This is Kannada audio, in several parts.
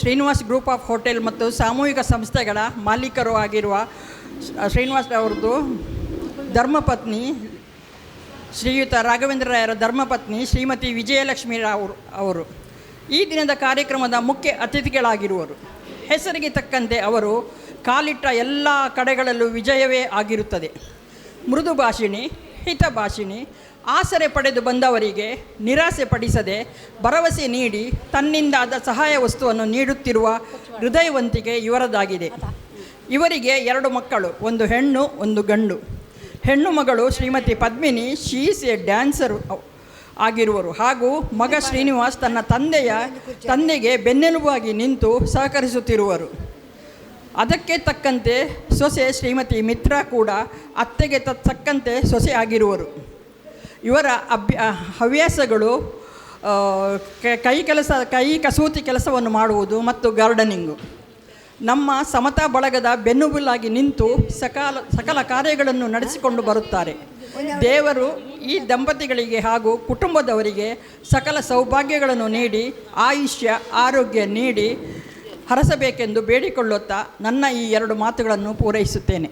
ಶ್ರೀನಿವಾಸ್ ಗ್ರೂಪ್ ಆಫ್ ಹೋಟೆಲ್ ಮತ್ತು ಸಾಮೂಹಿಕ ಸಂಸ್ಥೆಗಳ ಮಾಲೀಕರು ಆಗಿರುವ ಶ್ರೀನಿವಾಸ್ ಅವ್ರದ್ದು ಧರ್ಮಪತ್ನಿ ಶ್ರೀಯುತ ರಾಘವೇಂದ್ರ ರಾಯರ ಧರ್ಮಪತ್ನಿ ಶ್ರೀಮತಿ ವಿಜಯಲಕ್ಷ್ಮಿ ರಾವ್ ಅವರು. ಈ ದಿನದ ಕಾರ್ಯಕ್ರಮದ ಮುಖ್ಯ ಅತಿಥಿಗಳಾಗಿರುವರು. ಹೆಸರಿಗೆ ತಕ್ಕಂತೆ ಅವರು ಕಾಲಿಟ್ಟ ಎಲ್ಲ ಕಡೆಗಳಲ್ಲೂ ವಿಜಯವೇ ಆಗಿರುತ್ತದೆ. ಮೃದು ಭಾಷಿಣಿ ಹಿತಭಾಷಿಣಿ ಆಸರೆ ಪಡೆದು ಬಂದವರಿಗೆ ನಿರಾಸೆ ಪಡಿಸದೆ ಭರವಸೆ ನೀಡಿ ತನ್ನಿಂದಾದ ಸಹಾಯ ವಸ್ತುವನ್ನು ನೀಡುತ್ತಿರುವ ಹೃದಯವಂತಿಕೆ ಇವರದಾಗಿದೆ. ಇವರಿಗೆ ಎರಡು ಮಕ್ಕಳು, ಒಂದು ಹೆಣ್ಣು, ಒಂದು ಗಂಡು. ಹೆಣ್ಣು ಮಗಳು Srimati Padmini she's a dancer ಆಗಿರುವರು. ಹಾಗೂ ಮಗ ಶ್ರೀನಿವಾಸ್ ತನ್ನ ತಂದೆಯ ತಂದೆಗೆ ಬೆನ್ನೆಲುಬಾಗಿ ನಿಂತು ಸಹಕರಿಸುತ್ತಿರುವರು. ಅದಕ್ಕೆ ತಕ್ಕಂತೆ ಸೊಸೆ ಶ್ರೀಮತಿ ಮಿತ್ರ ಕೂಡ ಅತ್ತೆಗೆ ತಕ್ಕಂತೆ ಸೊಸೆ ಆಗಿರುವರು. ಇವರ ಅಭ್ಯ ಹವ್ಯಾಸಗಳು ಕೈ ಕೆಲಸ, ಕೈ ಕಸೂತಿ ಕೆಲಸವನ್ನು ಮಾಡುವುದು ಮತ್ತು ಗಾರ್ಡನಿಂಗು. ನಮ್ಮ ಸಮತಾ ಬಳಗದ ಬೆನ್ನುಬುಲ್ಲಾಗಿ ನಿಂತು ಸಕಾಲ, ಸಕಲ ಕಾರ್ಯಗಳನ್ನು ನಡೆಸಿಕೊಂಡು ಬರುತ್ತಾರೆ. ದೇವರು ಈ ದಂಪತಿಗಳಿಗೆ ಹಾಗೂ ಕುಟುಂಬದವರಿಗೆ ಸಕಲ ಸೌಭಾಗ್ಯಗಳನ್ನು ನೀಡಿ, ಆಯುಷ್ಯ, ಆರೋಗ್ಯ ನೀಡಿ ಹರಸಬೇಕೆಂದು ಬೇಡಿಕೊಳ್ಳುತ್ತಾ ನನ್ನ ಈ ಎರಡು ಮಾತುಗಳನ್ನು ಪೂರೈಸುತ್ತೇನೆ.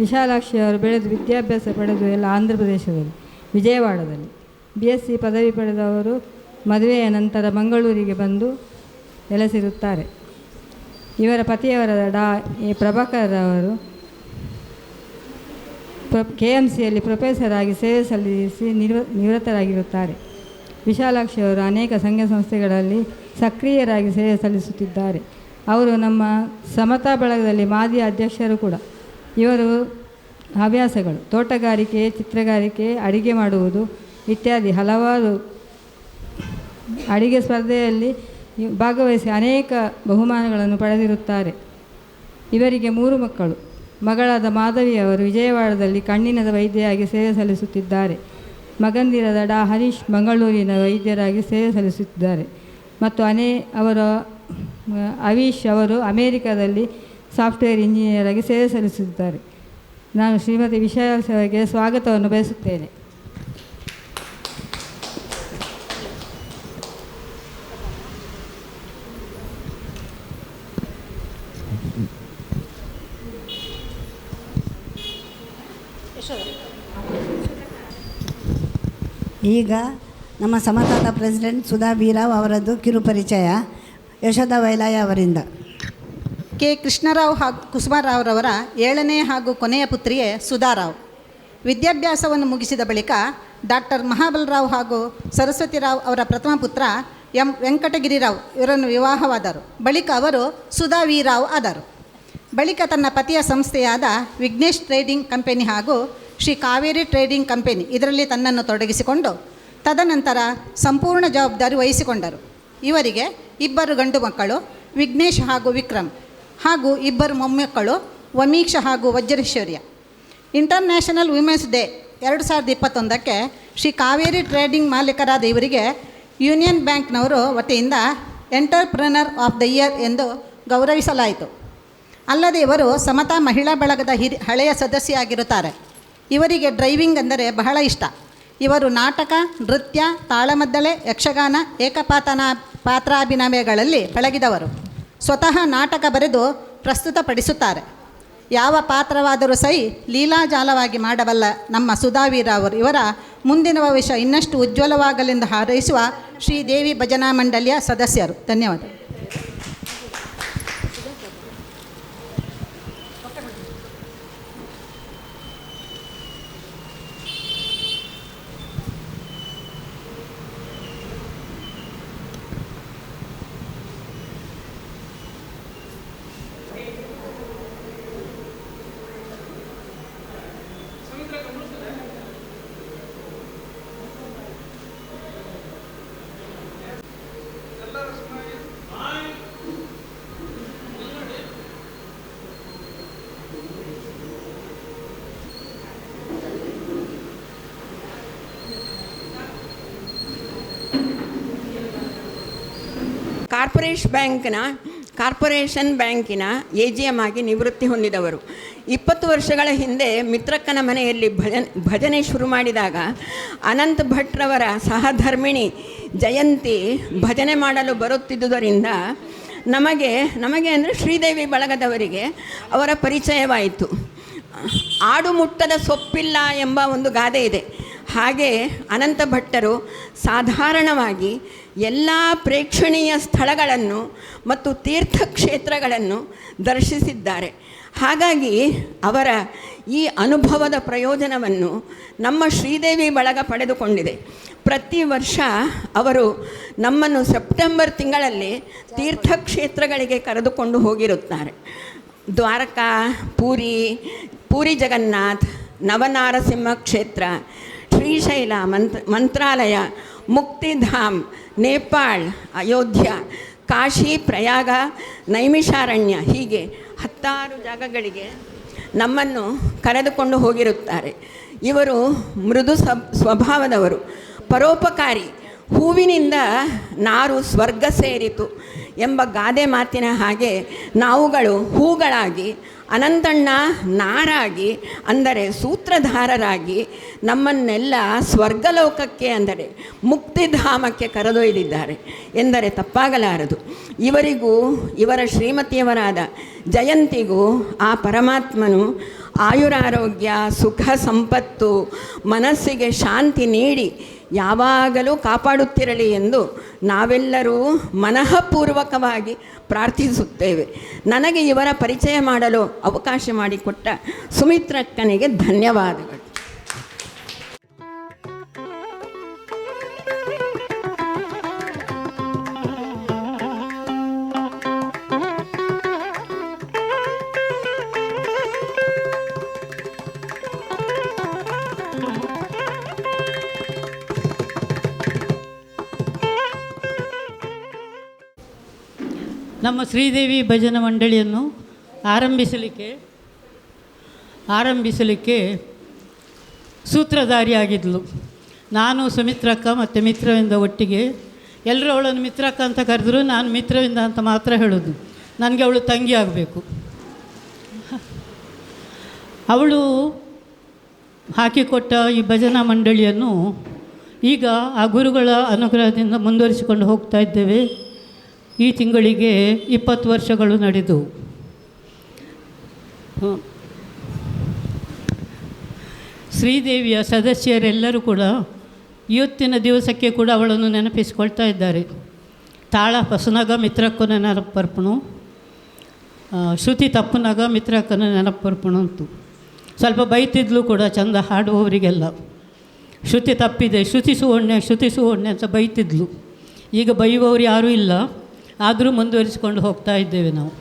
ವಿಶಾಲಾಕ್ಷಿ ಅವರು ಬೆಳೆದು ವಿದ್ಯಾಭ್ಯಾಸ ಪಡೆದು ಎಲ್ಲ ಆಂಧ್ರ ಪ್ರದೇಶದಲ್ಲಿ, ವಿಜಯವಾಡದಲ್ಲಿ. ಬಿ ಎಸ್ ಸಿ ಪದವಿ ಪಡೆದವರು ಮದುವೆಯ ನಂತರ ಮಂಗಳೂರಿಗೆ ಬಂದು ನೆಲೆಸಿರುತ್ತಾರೆ. ಇವರ ಪತಿಯವರಾದ ಡಾ. ಎ. ಪ್ರಭಾಕರ್ ಅವರು ಪ್ರೊ ಕೆ ಎಂ ಸಿಯಲ್ಲಿ ಪ್ರೊಫೆಸರ್ ಆಗಿ ಸೇವೆ ಸಲ್ಲಿಸಿ ನಿವ ನಿವೃತ್ತರಾಗಿರುತ್ತಾರೆ. ವಿಶಾಲಾಕ್ಷಿ ಅವರು ಅನೇಕ ಸಂಘ ಸಂಸ್ಥೆಗಳಲ್ಲಿ ಸಕ್ರಿಯರಾಗಿ ಸೇವೆ ಸಲ್ಲಿಸುತ್ತಿದ್ದಾರೆ. ಅವರು ನಮ್ಮ ಸಮತಾ ಬಳಗದಲ್ಲಿ ಮಾಜಿ ಅಧ್ಯಕ್ಷರು ಕೂಡ. ಇವರು ಹವ್ಯಾಸಗಳು, ತೋಟಗಾರಿಕೆ, ಚಿತ್ರಗಾರಿಕೆ, ಅಡಿಗೆ ಮಾಡುವುದು ಇತ್ಯಾದಿ ಹಲವಾರು ಅಡಿಗೆ ಸ್ಪರ್ಧೆಯಲ್ಲಿ ಭಾಗವಹಿಸಿ ಅನೇಕ ಬಹುಮಾನಗಳನ್ನು ಪಡೆದಿರುತ್ತಾರೆ. ಇವರಿಗೆ ಮೂರು ಮಕ್ಕಳು, ಮಗಳಾದ ಮಾಧವಿ ಅವರು ವಿಜಯವಾಡದಲ್ಲಿ ಕಣ್ಣಿನದ ವೈದ್ಯರಾಗಿ ಸೇವೆ ಸಲ್ಲಿಸುತ್ತಿದ್ದಾರೆ. ಮಗಂದಿರದ ಡಾ. ಹರೀಶ್ ಮಂಗಳೂರಿನ ವೈದ್ಯರಾಗಿ ಸೇವೆ ಸಲ್ಲಿಸುತ್ತಿದ್ದಾರೆ. ಮತ್ತು ಅನೇ, ಅವರ ಅವೀಶ್ ಅವರು ಅಮೇರಿಕಾದಲ್ಲಿ ಸಾಫ್ಟ್ವೇರ್ ಇಂಜಿನಿಯರ್ ಆಗಿ ಸೇವೆ ಸಲ್ಲಿಸುತ್ತಿದ್ದಾರೆ. ನಾನು ಶ್ರೀಮತಿ ವಿಷಯ ಸ್ವಾಗತವನ್ನು ಬಯಸುತ್ತೇನೆ. ಈಗ ನಮ್ಮ ಸಮತಾದ ಪ್ರೆಸಿಡೆಂಟ್ ಸುಧಾ ಬೀರಾವ್ ಅವರದ್ದು ಕಿರುಪರಿಚಯ ಯಶೋಧ ವೈಲಾಯ ಅವರಿಂದ. ಕೆ ಕೃಷ್ಣರಾವ್ ಹಾಗೂ ಕುಸುಮಾರಾವ್ರವರ ಏಳನೇ ಹಾಗೂ ಕೊನೆಯ ಪುತ್ರಿಯೇ ಸುಧಾರಾವ್. ವಿದ್ಯಾಭ್ಯಾಸವನ್ನು ಮುಗಿಸಿದ ಬಳಿಕ ಡಾಕ್ಟರ್ ಮಹಾಬಲರಾವ್ ಹಾಗೂ ಸರಸ್ವತಿರಾವ್ ಅವರ ಪ್ರಥಮ ಪುತ್ರ ಎಂ ವೆಂಕಟಗಿರಿರಾವ್ ಇವರನ್ನು ವಿವಾಹವಾದರು. ಬಳಿಕ ಅವರು ಸುಧಾ ವಿ ರಾವ್ ಆದರು. ಬಳಿಕ ತನ್ನ ಪತಿಯ ಸಂಸ್ಥೆಯಾದ ವಿಘ್ನೇಶ್ ಟ್ರೇಡಿಂಗ್ ಕಂಪೆನಿ ಹಾಗೂ ಶ್ರೀ ಕಾವೇರಿ ಟ್ರೇಡಿಂಗ್ ಕಂಪೆನಿ ಇದರಲ್ಲಿ ತನ್ನನ್ನು ತೊಡಗಿಸಿಕೊಂಡು ತದನಂತರ ಸಂಪೂರ್ಣ ಜವಾಬ್ದಾರಿ ವಹಿಸಿಕೊಂಡರು. ಇವರಿಗೆ ಇಬ್ಬರು ಗಂಡು ಮಕ್ಕಳು, ವಿಘ್ನೇಶ್ ಹಾಗೂ ವಿಕ್ರಮ್. ಹಾಗೂ ಇಬ್ಬರು ಮೊಮ್ಮಕ್ಕಳು ವಮೀಕ್ಷ ಹಾಗೂ ವಜ್ರೇಶ್ವರ್ಯ. ಇಂಟರ್ನ್ಯಾಷನಲ್ ವುಮೆನ್ಸ್ ಡೇ ಎರಡು ಸಾವಿರದ ಇಪ್ಪತ್ತೊಂದಕ್ಕೆ ಶ್ರೀ ಕಾವೇರಿ ಟ್ರೇಡಿಂಗ್ ಮಾಲೀಕರಾದ ಇವರಿಗೆ ಯೂನಿಯನ್ ಬ್ಯಾಂಕ್ನವರು ವತಿಯಿಂದ ಎಂಟರ್ಪ್ರನರ್ ಆಫ್ ದ ಇಯರ್ ಎಂದು ಗೌರವಿಸಲಾಯಿತು. ಅಲ್ಲದೆ ಇವರು ಸಮತಾ ಮಹಿಳಾ ಬಳಗದ ಹಿರಿ, ಹಳೆಯ ಸದಸ್ಯೆಯಾಗಿರುತ್ತಾರೆ ಇವರಿಗೆ ಡ್ರೈವಿಂಗ್ ಅಂದರೆ ಬಹಳ ಇಷ್ಟ. ಇವರು ನಾಟಕ, ನೃತ್ಯ ತಾಳಮದ್ದಳೆ ಯಕ್ಷಗಾನ, ಏಕಪಾತನ, ಪಾತ್ರಾಭಿನಯಗಳಲ್ಲಿ ಪಳಗಿದವರು ಸ್ವತಃ ನಾಟಕ ಬರೆದು ಪ್ರಸ್ತುತಪಡಿಸುತ್ತಾರೆ. ಯಾವ ಪಾತ್ರವಾದರೂ ಸೈ ಲೀಲಾಜಾಲವಾಗಿ ಮಾಡಬಲ್ಲ ನಮ್ಮ ಸುಧಾವೀರ ಅವರು ಇವರ ಮುಂದಿನ ಭವಿಷ್ಯ ಇನ್ನಷ್ಟು ಉಜ್ವಲವಾಗಲೆಂದು ಹಾರೈಸುವ ಶ್ರೀದೇವಿ ಭಜನಾ ಮಂಡಳಿಯ ಸದಸ್ಯರು. ಧನ್ಯವಾದ. ಕಾರ್ಪೊರೇಷ್ ಬ್ಯಾಂಕ್ನ, ಕಾರ್ಪೊರೇಷನ್ ಬ್ಯಾಂಕಿನ ಎ ಜಿ ಎಂ ಆಗಿ ನಿವೃತ್ತಿ ಹೊಂದಿದವರು. ಇಪ್ಪತ್ತು ವರ್ಷಗಳ ಹಿಂದೆ ಮಿತ್ರಕ್ಕನ ಮನೆಯಲ್ಲಿ ಭಜನ್, ಭಜನೆ ಶುರು ಮಾಡಿದಾಗ ಅನಂತ್ ಭಟ್ರವರ ಸಹಧರ್ಮಿಣಿ ಜಯಂತಿ ಭಜನೆ ಮಾಡಲು ಬರುತ್ತಿದ್ದುದರಿಂದ ನಮಗೆ ನಮಗೆ ಅಂದರೆ ಶ್ರೀದೇವಿ ಬಳಗದವರಿಗೆ ಅವರ ಪರಿಚಯವಾಯಿತು. ಆಡು ಮುಟ್ಟದ ಸೊಪ್ಪಿಲ್ಲ ಎಂಬ ಒಂದು ಗಾದೆ ಇದೆ. ಹಾಗೆ ಅನಂತ ಭಟ್ಟರು ಸಾಧಾರಣವಾಗಿ ಎಲ್ಲ ಪ್ರೇಕ್ಷಣೀಯ ಸ್ಥಳಗಳನ್ನು ಮತ್ತು ತೀರ್ಥಕ್ಷೇತ್ರಗಳನ್ನು ದರ್ಶಿಸಿದ್ದಾರೆ. ಹಾಗಾಗಿ ಅವರ ಈ ಅನುಭವದ ಪ್ರಯೋಜನವನ್ನು ನಮ್ಮ ಶ್ರೀದೇವಿ ಬಳಗ ಪಡೆದುಕೊಂಡಿದೆ. ಪ್ರತಿ ವರ್ಷ ಅವರು ನಮ್ಮನ್ನು ಸೆಪ್ಟೆಂಬರ್ ತಿಂಗಳಲ್ಲಿ ತೀರ್ಥಕ್ಷೇತ್ರಗಳಿಗೆ ಕರೆದುಕೊಂಡು ಹೋಗಿರುತ್ತಾರೆ. ದ್ವಾರಕಾ, ಪೂರಿ ಪೂರಿ ಜಗನ್ನಾಥ್, ನವನಾರಸಿಂಹ ಕ್ಷೇತ್ರ ಶ್ರೀಶೈಲ ಮಂತ್ರ ಮಂತ್ರಾಲಯ, ಮುಕ್ತಿಧಾಮ್, ನೇಪಾಳ್, ಅಯೋಧ್ಯ, ಕಾಶಿ, ಪ್ರಯಾಗ, ನೈಮಿಷಾರಣ್ಯ ಹೀಗೆ ಹತ್ತಾರು ಜಾಗಗಳಿಗೆ ನಮ್ಮನ್ನು ಕರೆದುಕೊಂಡು ಹೋಗಿರುತ್ತಾರೆ. ಇವರು ಮೃದು ಸ್ವಭಾವದವರು. ಪರೋಪಕಾರಿ, ಹೂವಿನಿಂದ ನಾರು ಸ್ವರ್ಗ ಸೇರಿತು ಎಂಬ ಗಾದೆ ಮಾತಿನ ಹಾಗೆ ನಾವುಗಳು ಹೂಗಳಾಗಿ ಅನಂತಣ್ಣ ನಾರಾಗಿ, ಅಂದರೆ ಸೂತ್ರಧಾರರಾಗಿ ನಮ್ಮನ್ನೆಲ್ಲ ಸ್ವರ್ಗಲೋಕಕ್ಕೆ, ಅಂದರೆ ಮುಕ್ತಿಧಾಮಕ್ಕೆ ಕರೆದೊಯ್ದಿದ್ದಾರೆ ಎಂದರೆ ತಪ್ಪಾಗಲಾರದು. ಇವರಿಗೂ, ಇವರ ಶ್ರೀಮತಿಯವರಾದ ಜಯಂತಿಗೂ, ಆ ಪರಮಾತ್ಮನು ಆಯುರಾರೋಗ್ಯ, ಸುಖ, ಸಂಪತ್ತು, ಮನಸ್ಸಿಗೆ ಶಾಂತಿ ನೀಡಿ ಯಾವಾಗಲೂ ಕಾಪಾಡುತ್ತಿರಲಿ ಎಂದು ನಾವೆಲ್ಲರೂ ಮನಃಪೂರ್ವಕವಾಗಿ ಪ್ರಾರ್ಥಿಸುತ್ತೇವೆ. ನನಗೆ ಇವರ ಪರಿಚಯ ಮಾಡಲು ಅವಕಾಶ ಮಾಡಿಕೊಟ್ಟ ಸುಮಿತ್ರಕ್ಕನಿಗೆ ಧನ್ಯವಾದಗಳು. ನಮ್ಮ ಶ್ರೀದೇವಿ ಭಜನ ಮಂಡಳಿಯನ್ನು ಆರಂಭಿಸಲಿಕ್ಕೆ ಆರಂಭಿಸಲಿಕ್ಕೆ ಸೂತ್ರಧಾರಿಯಾಗಿದ್ಲು ನಾನು ಸುಮಿತ್ರಕ್ಕ ಮತ್ತು ಮಿತ್ರವಿಂದ ಒಟ್ಟಿಗೆ. ಎಲ್ಲರೂ ಅವಳನ್ನು ಮಿತ್ರಕ್ಕ ಅಂತ ಕರೆದ್ರು, ನಾನು ಮಿತ್ರವಿಂದ ಅಂತ ಮಾತ್ರ ಹೇಳೋದು. ನನಗೆ ಅವಳು ತಂಗಿ ಆಗಬೇಕು. ಅವಳು ಹಾಕಿಕೊಟ್ಟ ಈ ಭಜನಾ ಮಂಡಳಿಯನ್ನು ಈಗ ಆ ಗುರುಗಳ ಅನುಗ್ರಹದಿಂದ ಮುಂದುವರಿಸಿಕೊಂಡು ಹೋಗ್ತಾ ಇದ್ದೇವೆ. ಈ ತಿಂಗಳಿಗೆ ಇಪ್ಪತ್ತು ವರ್ಷಗಳು ನಡೆದು. ಶ್ರೀದೇವಿಯ ಸದಸ್ಯರೆಲ್ಲರೂ ಕೂಡ ಇವತ್ತಿನ ದಿವಸಕ್ಕೆ ಕೂಡ ಅವಳನ್ನು ನೆನಪಿಸಿಕೊಳ್ತಾ ಇದ್ದಾರೆ. ತಾಳ ಹೊಸನಾಗ ಮಿತ್ರಕ್ಕನ ನೆನಪರ್ಪಣು. ಶ್ರುತಿ ತಪ್ಪನಾಗ ಮಿತ್ರಕ್ಕನ ನೆನಪರ್ಪಣು ಅಂತು. ಸ್ವಲ್ಪ ಬೈತಿದ್ಲು ಕೂಡ ಚಂದ ಹಾಡುವವರಿಗೆಲ್ಲ. ಶ್ರುತಿ ತಪ್ಪಿದೆ ಶ್ರುತಿಸು ಒಣ್ಣೆ ಶ್ರುತಿಸು ಒಣ್ಣೆ ಅಂತ ಬೈತಿದ್ಲು. ಈಗ ಬೈಯುವವರು ಯಾರೂ ಇಲ್ಲ. ಆದರೂ ಮುಂದುವರಿಸಿಕೊಂಡು ಹೋಗ್ತಾ ಇದ್ದೇವೆ ನಾವು.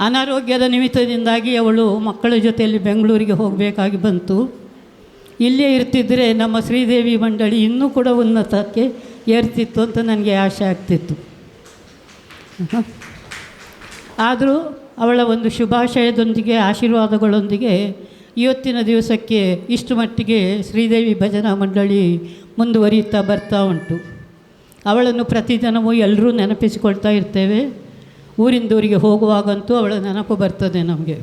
ಅನಾರೋಗ್ಯದ ನಿಮಿತ್ತದಿಂದಾಗಿ ಅವಳು ಮಕ್ಕಳ ಜೊತೆಯಲ್ಲಿ ಬೆಂಗಳೂರಿಗೆ ಹೋಗಬೇಕಾಗಿ ಬಂತು. ಇಲ್ಲೇ ಇರ್ತಿದ್ದರೆ ನಮ್ಮ ಶ್ರೀದೇವಿ ಮಂಡಳಿ ಇನ್ನೂ ಕೂಡ ಉನ್ನತಕ್ಕೆ ಏರ್ತಿತ್ತು ಅಂತ ನನಗೆ ಆಸೆ ಆಗ್ತಿತ್ತು. ಆದರೂ ಅವಳ ಒಂದು ಶುಭಾಶಯದೊಂದಿಗೆ, ಆಶೀರ್ವಾದಗಳೊಂದಿಗೆ ಇವತ್ತಿನ ದಿವಸಕ್ಕೆ ಇಷ್ಟು ಮಟ್ಟಿಗೆ ಶ್ರೀದೇವಿ ಭಜನಾ ಮಂಡಳಿ ಮುಂದುವರಿಯುತ್ತಾ ಬರ್ತಾ ಉಂಟು. ಅವಳನ್ನು ಪ್ರತಿದಿನವೂ ಎಲ್ಲರೂ ನೆನಪಿಸಿಕೊಳ್ತಾ ಇರ್ತೇವೆ. ಊರಿಂದ ಊರಿಗೆ ಹೋಗುವಾಗಂತೂ ಅವಳ ನೆನಪು ಬರ್ತದೆ ನಮಗೆ.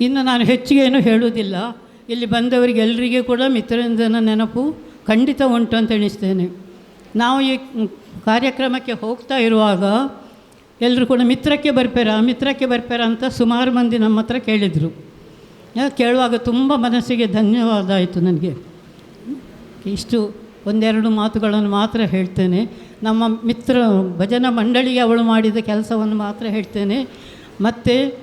ಇನ್ನು ನಾನು ಹೆಚ್ಚಿಗೆ ಏನು ಹೇಳುವುದಿಲ್ಲ. ಇಲ್ಲಿ ಬಂದವರಿಗೆ ಎಲ್ಲರಿಗೂ ಕೂಡ ಮಿತ್ರರಂಜನ ನೆನಪು ಖಂಡಿತ ಉಂಟು ಅಂತ ಎಣಿಸ್ತೇನೆ. ನಾವು ಈ ಕಾರ್ಯಕ್ರಮಕ್ಕೆ ಹೋಗ್ತಾ ಇರುವಾಗ ಎಲ್ಲರೂ ಕೂಡ ಮಿತ್ರಕ್ಕೆ ಬರ್ಪೇರಾ? ಮಿತ್ರಕ್ಕೆ ಬರ್ಪೇರಾ? ಅಂತ ಸುಮಾರು ಮಂದಿ ನಮ್ಮ ಹತ್ರ ಕೇಳಿದರು. ಕೇಳುವಾಗ ತುಂಬ ಮನಸ್ಸಿಗೆ ಧನ್ಯವಾದ ಆಯಿತು ನನಗೆ. ಇಷ್ಟು ಒಂದೆರಡು ಮಾತುಗಳನ್ನು ಮಾತ್ರ ಹೇಳ್ತೇನೆ. ನಮ್ಮ ಮಿತ್ರ ಭಜನಾ ಮಂಡಳಿಗೆ ಅವಳು ಮಾಡಿದ ಕೆಲಸವನ್ನು ಮಾತ್ರ ಹೇಳ್ತೇನೆ. ಮತ್ತು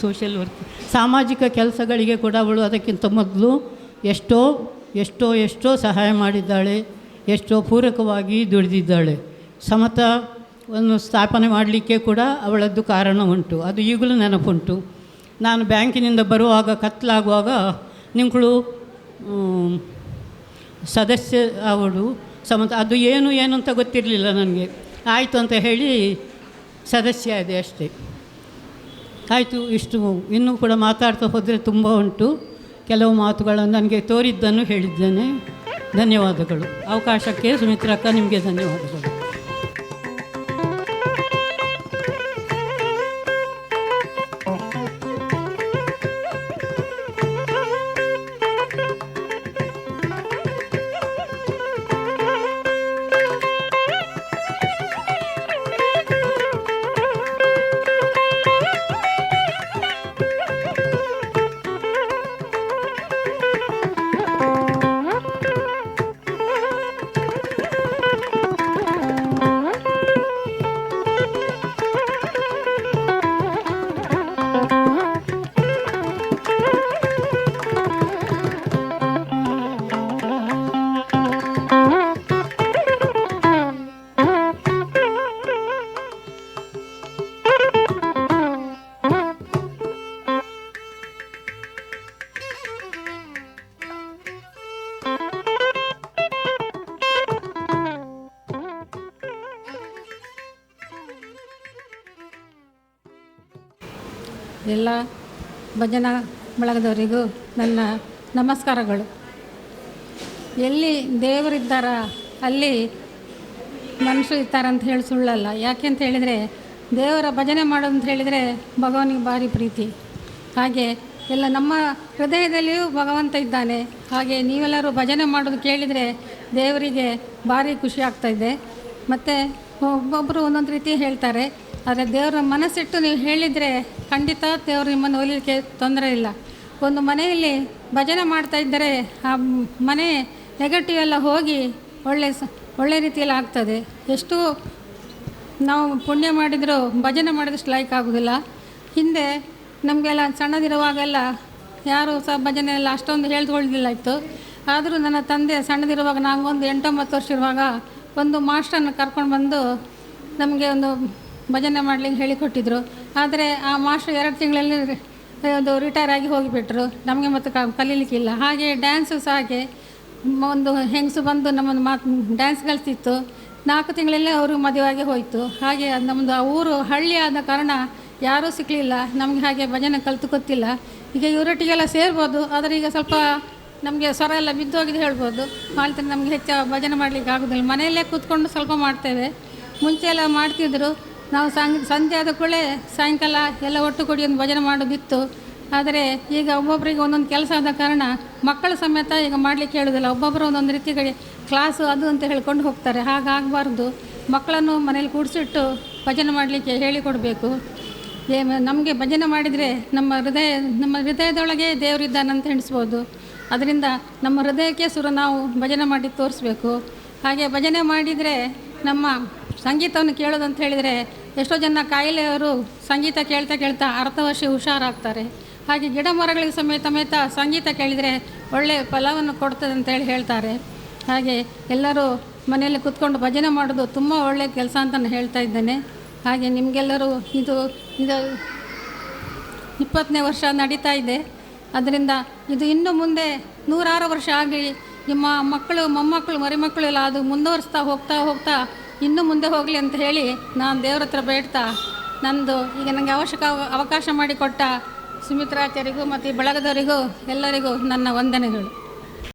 ಸೋಷಿಯಲ್ ವರ್ಕ್ ಸಾಮಾಜಿಕ ಕೆಲಸಗಳಿಗೆ ಕೂಡ ಅವಳು ಅದಕ್ಕಿಂತ ಮೊದಲು ಎಷ್ಟೋ ಎಷ್ಟೋ ಎಷ್ಟೋ ಸಹಾಯ ಮಾಡಿದ್ದಾಳೆ. ಎಷ್ಟೋ ಪೂರಕವಾಗಿ ದುಡಿದಿದ್ದಾಳೆ. ಸಮತವನ್ನು ಸ್ಥಾಪನೆ ಮಾಡಲಿಕ್ಕೆ ಕೂಡ ಅವಳದ್ದು ಕಾರಣ ಉಂಟು. ಅದು ಈಗಲೂ ನೆನಪುಂಟು. ನಾನು ಬ್ಯಾಂಕಿನಿಂದ ಬರುವಾಗ, ಕತ್ಲಾಗುವಾಗ ನಿಂಗಳು ಸದಸ್ಯ ಅವಳು ಸಮಂತ, ಅದು ಏನು ಏನು ಅಂತ ಗೊತ್ತಿರಲಿಲ್ಲ ನನಗೆ. ಆಯಿತು ಅಂತ ಹೇಳಿ ಸದಸ್ಯ ಇದೆ ಅಷ್ಟೇ. ಆಯಿತು, ಇಷ್ಟು. ಇನ್ನೂ ಕೂಡ ಮಾತಾಡ್ತಾ ಹೋದರೆ ತುಂಬ ಉಂಟು. ಕೆಲವು ಮಾತುಗಳನ್ನು ನನಗೆ ತೋರಿದ್ದನ್ನು ಹೇಳಿದ್ದೇನೆ. ಧನ್ಯವಾದಗಳು. ಅವಕಾಶಕ್ಕೆ ಸುಮಿತ್ರಕ್ಕ, ನಿಮಗೆ ಧನ್ಯವಾದಗಳು. ಭಜನಾ ಬಳಗದವರಿಗೂ ನನ್ನ ನಮಸ್ಕಾರಗಳು. ಎಲ್ಲಿ ದೇವರಿದ್ದಾರ ಅಲ್ಲಿ ಮನುಷ್ಯರು ಇರ್ತಾರೆ ಅಂತ ಹೇಳಿ ಸುಳ್ಳಲ್ಲ. ಯಾಕೆ ಅಂತ ಹೇಳಿದರೆ ದೇವರ ಭಜನೆ ಮಾಡೋದು ಅಂತ ಹೇಳಿದರೆ ಭಗವಾನಿಗೆ ಭಾರಿ ಪ್ರೀತಿ. ಹಾಗೆ ಎಲ್ಲ ನಮ್ಮ ಹೃದಯದಲ್ಲಿಯೂ ಭಗವಂತ ಇದ್ದಾನೆ. ಹಾಗೆ ನೀವೆಲ್ಲರೂ ಭಜನೆ ಮಾಡೋದು ಕೇಳಿದರೆ ದೇವರಿಗೆ ಭಾರಿ ಖುಷಿ ಆಗ್ತಾ ಇದೆ. ಮತ್ತು ಒಬ್ಬೊಬ್ಬರು ಒಂದೊಂದು ರೀತಿ ಹೇಳ್ತಾರೆ. ಆದರೆ ದೇವರ ಮನಸ್ಸಿಟ್ಟು ನೀವು ಹೇಳಿದರೆ ಖಂಡಿತ ದೇವರು ನಿಮ್ಮನ್ನು ಒಲಿಲಿಕ್ಕೆ ತೊಂದರೆ ಇಲ್ಲ. ಒಂದು ಮನೆಯಲ್ಲಿ ಭಜನೆ ಮಾಡ್ತಾ ಇದ್ದರೆ ಆ ಮನೆ ನೆಗೆಟಿವ್ ಎಲ್ಲ ಹೋಗಿ ಒಳ್ಳೆ ಒಳ್ಳೆ ರೀತಿಯಲ್ಲಿ ಆಗ್ತದೆ. ಎಷ್ಟು ನಾವು ಪುಣ್ಯ ಮಾಡಿದರೂ ಭಜನೆ ಮಾಡಿದಷ್ಟು ಲೈಕ್ ಆಗೋದಿಲ್ಲ ಹಿಂದೆ ನಮಗೆಲ್ಲ ಸಣ್ಣದಿರುವಾಗೆಲ್ಲ ಯಾರು ಸಹ ಭಜನೆ ಎಲ್ಲ ಅಷ್ಟೊಂದು ಹೇಳ್ದುಕೊಳ್ಳಿಲ್ಲ ಇತ್ತು. ಆದರೂ ನನ್ನ ತಂದೆ ಸಣ್ಣದಿರುವಾಗ ನಾವೊಂದು ಎಂಟೊಂಬತ್ತು ವರ್ಷ ಇರುವಾಗ ಒಂದು ಮಾಸ್ಟರನ್ನು ಕರ್ಕೊಂಡು ಬಂದು ನಮಗೆ ಒಂದು ಭಜನೆ ಮಾಡ್ಲಿಕ್ಕೆ ಹೇಳಿಕೊಟ್ಟಿದ್ರು ಆದರೆ ಆ ಮಾಸ್ಟರ್ ಎರಡು ತಿಂಗಳಲ್ಲಿ ಒಂದು ರಿಟೈರ್ ಆಗಿ ಹೋಗಿಬಿಟ್ರು. ನಮಗೆ ಮತ್ತು ಕಲೀಲಿಕ್ಕಿಲ್ಲ. ಹಾಗೆ ಡ್ಯಾನ್ಸು ಸಹ ಹಾಗೆ. ಒಂದು ಹೆಂಗಸು ಬಂದು ನಮ್ಮನ್ನು ಮಾತು ಡ್ಯಾನ್ಸ್ ಕಲಿತಿತ್ತು ನಾಲ್ಕು ತಿಂಗಳಲ್ಲೇ ಅವರು ಮದುವೆಯಾಗಿ ಹೋಯಿತು. ಹಾಗೆ ನಮ್ಮದು ಆ ಊರು ಹಳ್ಳಿ ಆದ ಕಾರಣ ಯಾರೂ ಸಿಕ್ಕಲಿಲ್ಲ ನಮಗೆ ಹಾಗೆ ಭಜನೆ ಕಲಿತು ಗೊತ್ತಿಲ್ಲ. ಈಗ ಇವರೊಟ್ಟಿಗೆಲ್ಲ ಸೇರ್ಬೋದು. ಆದರೆ ಈಗ ಸ್ವಲ್ಪ ನಮಗೆ ಸ್ವರ ಎಲ್ಲ ಬಿದ್ದೋಗಿದೆ ಹೇಳ್ಬೋದು. ಮಾಡ್ತಾರೆ ನಮಗೆ ಹೆಚ್ಚು ಭಜನೆ ಮಾಡಲಿಕ್ಕೆ ಆಗೋದಿಲ್ಲ. ಮನೆಯಲ್ಲೇ ಕೂತ್ಕೊಂಡು ಸ್ವಲ್ಪ ಮಾಡ್ತೇವೆ. ಮುಂಚೆ ಎಲ್ಲ ಮಾಡ್ತಿದ್ರು. ನಾವು ಸಂಜೆ ಸಂಜೆ ಆದ ಕೂಡಲೇ ಸಾಯಂಕಾಲ ಎಲ್ಲ ಒಟ್ಟು ಕೂಡಿ ಒಂದು ಭಜನೆ ಮಾಡೋದಿತ್ತು ಆದರೆ ಈಗ ಒಬ್ಬೊಬ್ಬರಿಗೆ ಒಂದೊಂದು ಕೆಲಸ ಆದ ಕಾರಣ ಮಕ್ಕಳ ಸಮೇತ ಈಗ ಮಾಡಲಿಕ್ಕೆ ಹೇಳೋದಿಲ್ಲ. ಒಬ್ಬೊಬ್ಬರು ಒಂದೊಂದು ರೀತಿ ಕ್ಲಾಸು ಅದು ಅಂತ ಹೇಳ್ಕೊಂಡು ಹೋಗ್ತಾರೆ. ಹಾಗಾಗಬಾರ್ದು ಮಕ್ಕಳನ್ನು ಮನೇಲಿ ಕೂಡಿಸಿಟ್ಟು ಭಜನೆ ಮಾಡಲಿಕ್ಕೆ ಹೇಳಿಕೊಡಬೇಕು ನಮಗೆ ಭಜನೆ ಮಾಡಿದರೆ ನಮ್ಮ ಹೃದಯ, ನಮ್ಮ ಹೃದಯದೊಳಗೆ ದೇವರಿದ್ದಾನಂತ ಎಣಿಸ್ಬೋದು. ಅದರಿಂದ ನಮ್ಮ ಹೃದಯಕ್ಕೆ ಸುರ ನಾವು ಭಜನೆ ಮಾಡಿ ತೋರಿಸ್ಬೇಕು. ಹಾಗೆ ಭಜನೆ ಮಾಡಿದರೆ ನಮ್ಮ ಸಂಗೀತವನ್ನು ಕೇಳೋದಂತ ಹೇಳಿದರೆ ಎಷ್ಟೋ ಜನ ಕಾಯಿಲೆಯವರು ಸಂಗೀತ ಕೇಳ್ತಾ ಕೇಳ್ತಾ ಅರ್ಥವಶಿ ಹುಷಾರಾಗ್ತಾರೆ. ಹಾಗೆ ಗಿಡ ಮರಗಳಿಗೆ ಸಮೇತ ಸಮೇತ ಸಂಗೀತ ಕೇಳಿದರೆ ಒಳ್ಳೆಯ ಫಲವನ್ನು ಕೊಡ್ತದೆ ಅಂತೇಳಿ ಹೇಳ್ತಾರೆ. ಹಾಗೆ ಎಲ್ಲರೂ ಮನೆಯಲ್ಲಿ ಕೂತ್ಕೊಂಡು ಭಜನೆ ಮಾಡೋದು ತುಂಬ ಒಳ್ಳೆಯ ಕೆಲಸ ಅಂತ ನಾನು ಹೇಳ್ತಾ ಇದ್ದೇನೆ. ಹಾಗೆ ನಿಮಗೆಲ್ಲರೂ ಇದು ಇದು ಇಪ್ಪತ್ತನೇ ವರ್ಷ ನಡೀತಾ ಇದೆ. ಅದರಿಂದ ಇದು ಇನ್ನು ಮುಂದೆ ನೂರಾರು ವರ್ಷ ಆಗಲಿ ನಿಮ್ಮ ಮಕ್ಕಳು, ಮೊಮ್ಮಕ್ಕಳು, ಮರಿಮಕ್ಕಳು ಎಲ್ಲ ಅದು ಮುಂದುವರಿಸ್ತಾ ಹೋಗ್ತಾ ಹೋಗ್ತಾ ಇನ್ನೂ ಮುಂದೆ ಹೋಗಲಿ ಅಂತ ಹೇಳಿ ನಾನು ದೇವ್ರ ಹತ್ರ ಬೇಡ್ತಾ. ನಂದು ಈಗ ನನಗೆ ಅವಶ್ಯಕ ಅವಕಾಶ ಮಾಡಿಕೊಟ್ಟ ಸುಮಿತ್ರಾಚಾರ್ಯರಿಗೂ ಮತ್ತು ಈ ಬಳಗದವರಿಗೂ ಎಲ್ಲರಿಗೂ ನನ್ನ ವಂದನೆಗಳು.